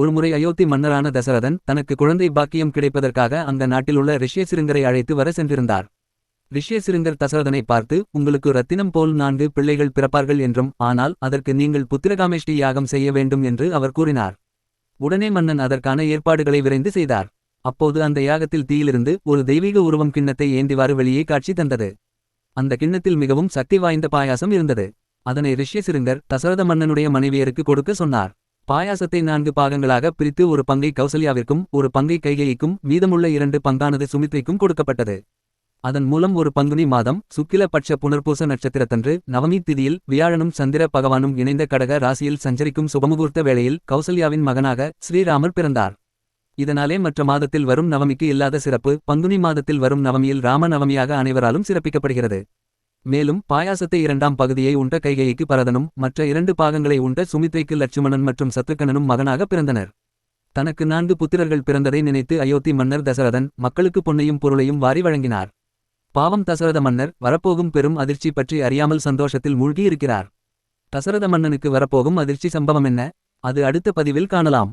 ஒருமுறை அயோத்தி மன்னரான தசரதன் தனக்கு குழந்தை பாக்கியம் கிடைப்பதற்காக அந்த நாட்டிலுள்ள ரிஷ்யசிருங்கரை அழைத்து வர சென்றிருந்தார். ரிஷ்யசிருங்கர் தசரதனை பார்த்து உங்களுக்கு ரத்தினம் போல் நான்கு பிள்ளைகள் பிறப்பார்கள் என்றும் ஆனால் அதற்கு நீங்கள் புத்திரகாமேஷ்டி யாகம் செய்ய வேண்டும் என்று அவர் கூறினார். உடனே மன்னன் அதற்கான ஏற்பாடுகளை விரைந்து செய்தார். அப்போது அந்த யாகத்தில் தீயிலிருந்து ஒரு தெய்வீக உருவம் கிண்ணத்தை ஏந்திவாறு வெளியே காட்சி தந்தது. அந்த கிண்ணத்தில் மிகவும் சக்தி வாய்ந்த பாயாசம் இருந்தது. அதனை ரிஷ்யசிருங்கர் தசரத மன்னனுடைய மனைவியருக்கு கொடுக்க சொன்னார். பாயாசத்தை நான்கு பாகங்களாக பிரித்து ஒரு பங்கை கௌசல்யாவிற்கும் ஒரு பங்கை கைகைக்கும் மீதமுள்ள இரண்டு பங்கானது சுமித்ரைக்கும் கொடுக்கப்பட்டது. அதன் மூலம் ஒரு பங்குனி மாதம் சுக்கில பட்ச புனர்பூச நட்சத்திரத்தன்று நவமி திதியில் வியாழனும் சந்திர பகவானும் இணைந்த கடக ராசியில் சஞ்சரிக்கும் சுபமுகூர்த்த வேளையில் கௌசல்யாவின் மகனாக ஸ்ரீராமர் பிறந்தார். இதனாலே மற்ற மாதத்தில் வரும் நவமிக்கு இல்லாத சிறப்பு பங்குனி மாதத்தில் வரும் நவமியில் ராம நவமியாக அனைவராலும் சிறப்பிக்கப்படுகிறது. மேலும் பாயாசத்தை இரண்டாம் பகுதியை உண்ட கைகைக்கு பரதனும் மற்ற இரண்டு பாகங்களை உண்ட சுமித்ரைக்கு லட்சுமணன் மற்றும் சத்துக்கணனும் மகனாக பிறந்தனர். தனக்கு நான்கு புத்திரர்கள் பிறந்ததை நினைத்து அயோத்தி மன்னர் தசரதன் மக்களுக்கு பொன்னையும் பொருளையும் வாரி வழங்கினார். பாவம் தசரத மன்னர் வரப்போகும் பெரும் அதிர்ச்சி பற்றி அறியாமல் சந்தோஷத்தில் மூழ்கி இருக்கிறார் தசரத மன்னனுக்கு வரப்போகும் அதிர்ச்சி சம்பவம் என்ன? அது அடுத்த பதிவில் காணலாம்.